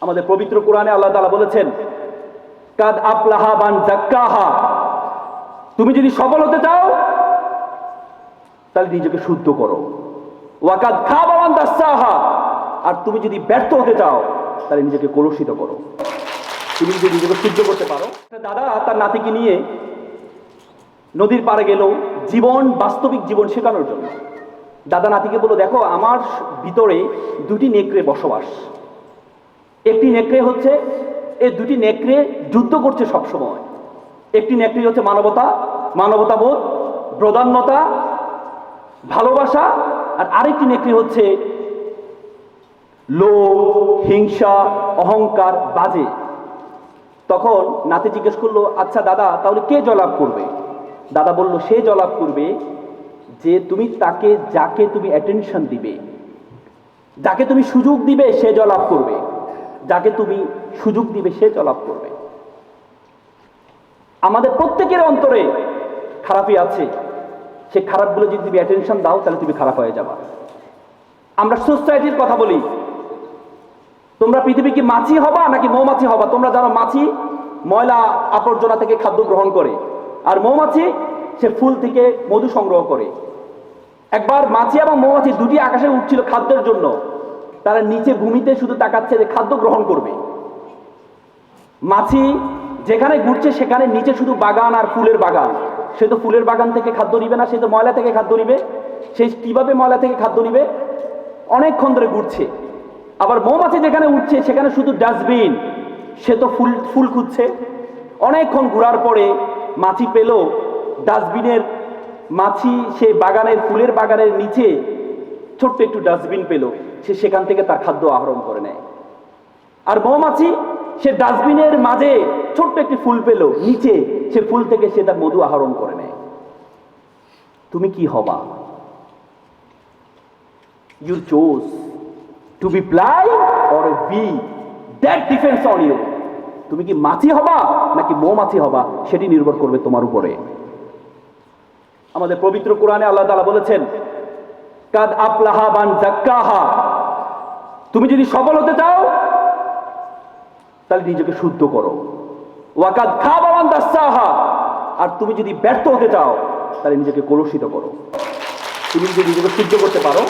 আমাদের পবিত্র কোরআনে আল্লাহ তাআলা বলেছেন, কাদ আফলাহা বান জাক্কাহা তুমি যদি সফল হতে চাও, তাহলে নিজেকে শুদ্ধ করো। ওয়াকাদ খাবা বান দাস্সাহা আর তুমি যদি ব্যর্থ হতে চাও, তাহলে নিজেকে কলুষিত করো। তুমি যদি নিজেকে শুদ্ধ করতে পারো। দাদা তার নাতিকে নিয়ে নদীর পাড়ে গেল, জীবন, বাস্তবিক জীবন শেখানোর জন্য। দাদা নাতিকে বলল, দেখো, আমার ভিতরে দুটি নেকড়ে বসবাস। একটি নেকড়ে হচ্ছে, এই দুটি নেকড়ে যুদ্ধ করছে সবসময়। একটি নেকড়ে হচ্ছে মানবতা মানবতাবোধ প্রধানতা, ভালোবাসা, আর আরেকটি নেকড়ে হচ্ছে লোভ, হিংসা, অহংকার, বাজে। তখন নাতি জিজ্ঞেস করল আচ্ছা দাদা, তাহলে কে জলাপ করবে? দাদা বলল, সে জলাপ করবে যে তুমি তাকে, যাকে তুমি অ্যাটেনশন দিবে, যাকে তুমি সুযোগ দিবে, সে জলাপ করবে। যাকে তুমি সুযোগ দিবে, সে জলাপ করবে। আমাদের প্রত্যেকের অন্তরে খারাপই আছে। সে খারাপগুলো যদি তুমি অ্যাটেনশন দাও, তাহলে তুমি খারাপ হয়ে যাবা। আমরা সোসাইটির কথা বলি। তোমরা পৃথিবী কি মাছি হবা নাকি মৌমাছি হবা? তোমরা জানো মাছি ময়লা আবর্জনা থেকে খাদ্য গ্রহণ করে। আর মৌমাছি, সে ফুল থেকে মধু সংগ্রহ করে। একবার মাছি এবং মৌমাছি দুটি আকাশে উঠছিল খাদ্যের জন্য। তারা নিচে ভূমিতে শুধু তাকাচ্ছে যে খাদ্য গ্রহণ করবে। মাছি যেখানে ঘুরছে সেখানে নিচে শুধু বাগান আর ফুলের বাগান। সে তো ফুলের বাগান থেকে খাদ্য নিবে না, সে তো ময়লা থেকে খাদ্য নিবে। সে কীভাবে ময়লা থেকে খাদ্য নিবে? অনেকক্ষণ ধরে ঘুরছে। আবার মৌমাছি যেখানে উঠছে, সেখানে শুধু ডাস্টবিন। সে তো ফুল ফুল খুঁজছে। অনেকক্ষণ ঘোরার পরে মাছি পেল, ডাস্টবিনের মাছি সে বাগানের, ফুলের বাগানের নিচে ছোট্ট একটু ডাস্টবিন পেল। সে সেখান থেকে তার খাদ্য আহরণ করে নেয়। আর মৌমাছি, সে ডাস্টবিনের মাঝে ছোট্ট একটি ফুল পেল। নিচে সে ফুল থেকে সে তার মধু আহরণ করে নেয়। তুমি কি হবা? You choose to be ply or be that defence on you তুমি কি মাছি হবা নাকি মৌমাছি হবা, সেটি নির্ভর করবে তোমার উপরে। আমাদের পবিত্র কোরআনে আল্লাহ তাআলা বলেছেন কাদ আফলাহা বান জাক্কাহা তুমি যদি সফল হতে চাও, তাহলে নিজেকে শুদ্ধ করো। ওয়াকাদ খাবা বান দাস্সাহা আর তুমি যদি ব্যর্থ হতে চাও, তাহলে নিজেকে কলুষিত করো। তুমি যদি নিজেকে শুদ্ধ করতে পারো,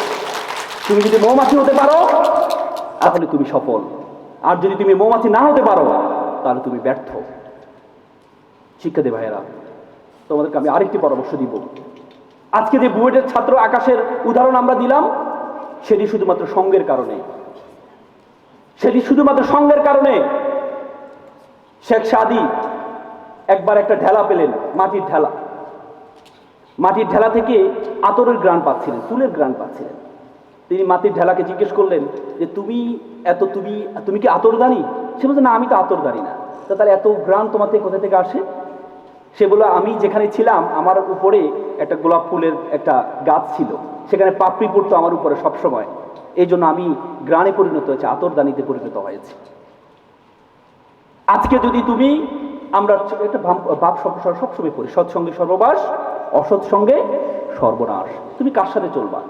তুমি যদি মৌমাছি হতে পারো, তাহলে তুমি সফল। আর যদি তুমি মৌমাছি না হতে পারো, তাহলে তুমি ব্যর্থ। শিক্ষাদে ভাইয়েরা, তোমাদেরকে আমি আরেকটি পরামর্শ দিব। আজকে যে বুয়েটের ছাত্র আকাশের উদাহরণ আমরা দিলাম, সেটি শুধুমাত্র সঙ্গের কারণে। সেটি শুধুমাত্র সঙ্গের কারণে শেখ সাদি একবার একটা ঢেলা পেলেন, মাটির ঢেলা। মাটির ঢেলা থেকে আতরের গ্রান পাচ্ছিলেন, ফুলের গ্রান পাচ্ছিলেন। তিনি মাটির ঢেলাকে জিজ্ঞেস করলেন যে, তুমি এত, তুমি তুমি কি আতরদানি? সে বলছে, না, আমি তো আতরদানি না। তা তাহলে এত গ্রান তোমার থেকে কোথা থেকে আসে? সে বলল, আমি যেখানে ছিলাম, আমার উপরে একটা গোলাপ ফুলের একটা গাছ ছিল। সেখানে পাপড়ি পড়তো আমার উপরে সবসময়। এই জন্য আমি গ্রানে পরিণত হয়েছে, আতরদানিতে পরিণত হয়েছে। আজকে যদি তুমি, আমরা একটা বাপ সব- সবসময় পড়ি। সৎসঙ্গে সর্ববাস, অসৎ সঙ্গে সর্বনাশ। তুমি কার সাথে চলবা?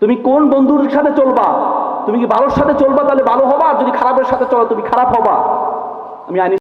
তুমি কোন বন্ধুর সাথে চলবা? তুমি কি ভালোর সাথে চলবা? তাহলে ভালো হবা। আর যদি খারাপের সাথে চলো, তুমি খারাপ হবা। আমি আইনি